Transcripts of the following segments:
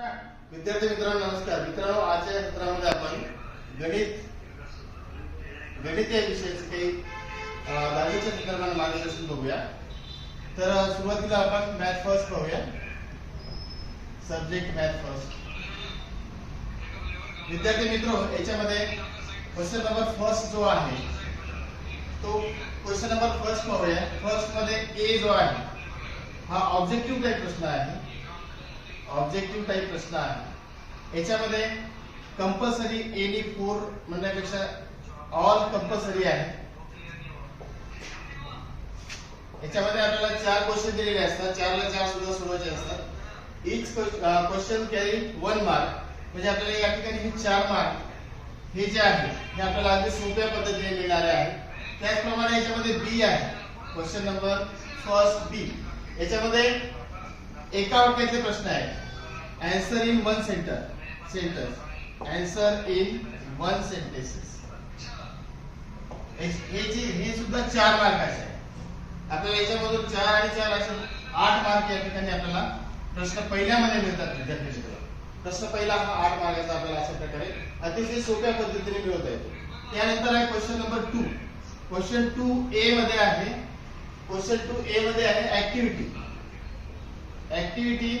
विद्यार्थी मित्रांनो नमस्कार. मित्रांनो आजच्या या सत्रामध्ये आपण गणित गणित या विषयाचे काही दहावीच्या संदर्भाने मार्गदर्शन बघूया. तर सुरुवातीला आपण मॅथ फर्स्ट पाहूया. सब्जेक्ट मॅथ फर्स्ट विद्यार्थी मित्र याच्यामध्ये क्वेश्चन नंबर फर्स्ट जो आहे तो क्वेश्चन नंबर फर्स्ट पाहूया. फर्स्टमध्ये ए जो आहे हा ऑब्जेक्टिव्ह काही प्रश्न आहे. ऑब्जेक्टिव्ह टाईप प्रश्न आहे. याच्यामध्ये कंपल्सरी एनी फोर म्हणण्यापेक्षा ऑल कंपल्सरी आहे. याच्यामध्ये आपल्याला चार क्वेश्चन दिलेले असतात. चारला चार सुद्धा सोडवायचे असतात. Each question carry one mark म्हणजे आपल्याला या ठिकाणी हे चार मार्क हे जे आहे हे आपल्याला अगदी सोप्या पद्धतीने मिळणारे आहे. त्याचप्रमाणे याच्यामध्ये बी आहे. क्वेश्चन नंबर फर्स्ट बी याच्यामध्ये एका वाक्याचे प्रश्न आहे answer in one centre sentence. Answer in one sentences. हे जे हे सुद्धा चार मार्काचे आहे आपल्याला याच्यामधून चार आणि चार असे आठ मार्क या ठिकाणी आपल्याला प्रश्न पहिल्यामध्ये मिळतात विद्यार्थी प्रश्न पहिला हा आठ मार्काचा आपल्याला अशा प्रकारे अतिशय सोप्या पद्धतीने मिळवता येतो. त्यानंतर आहे question number two question two A मध्ये आहे. क्वेश्चन टू ए मध्ये आहे ऍक्टिव्हिटी ऍक्टिव्हिटी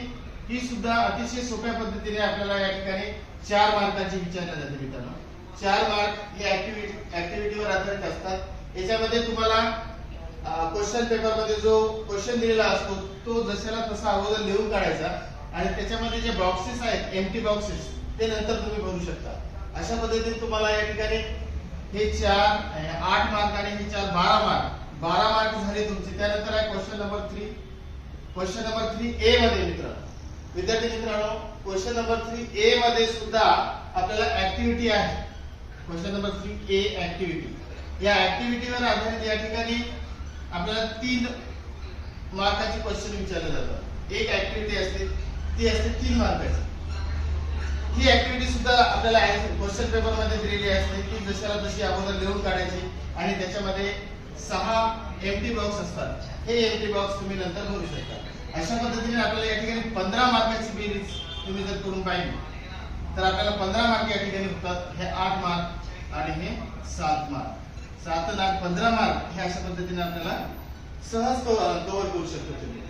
ही सुद्धा अतिशय सोप्या पद्धतीने आपल्याला या ठिकाणी चार मार्काची विचारल्या जाते मित्रांनो. चार मार्क ही ऍक्टिव्हिटी ऍक्टिव्हिटीवर आधारित असतात. याच्यामध्ये तुम्हाला क्वेश्चन पेपरमध्ये जो क्वेश्चन दिलेला असतो तो जशाला तसा अगोदर लिहून काढायचा आणि त्याच्यामध्ये जे बॉक्सेस आहेत एमटी बॉक्सेस ते नंतर तुम्ही भरू शकता. अशा पद्धतीने तुम्हाला या ठिकाणी हे चार आठ मार्क आणि हे चार बारा मार्क बारा मार्क झाले तुमचे. त्यानंतर आहे question number three question number three A मध्ये मित्र विद्यार्थी मित्रांनो क्वेश्चन नंबर थ्री ए मध्ये सुद्धा आपल्याला ऍक्टिव्हिटी आहे. Question number three A activity या ऍक्टिव्हिटीवर आधारित या ठिकाणी आपल्याला तीन मार्काचे क्वेश्चन विचारले जातात. एक ऍक्टिव्हिटी असते ती असते तीन मार्काची. ही ऍक्टिव्हिटी सुद्धा आपल्याला क्वेश्चन पेपरमध्ये दिलेली असते की जशाला तशी अगोदर लिहून काढायची आणि त्याच्यामध्ये सहा एमटी बॉक्स असतात. हे एमटी बॉक्स तुम्ही नंतर भरू शकता. अशा पद्धतीने आपल्याला या ठिकाणी पंधरा मार्काची बेरीज तुम्ही जर करून पाहिली तर आपल्याला पंधरा मार्क या ठिकाणी होतात हे आठ मार्क आणि हे सात मार्क सात आठ पंधरा मार्क हे अशा पद्धतीने आपल्याला सहज कव्हर करू शकतो तुम्ही.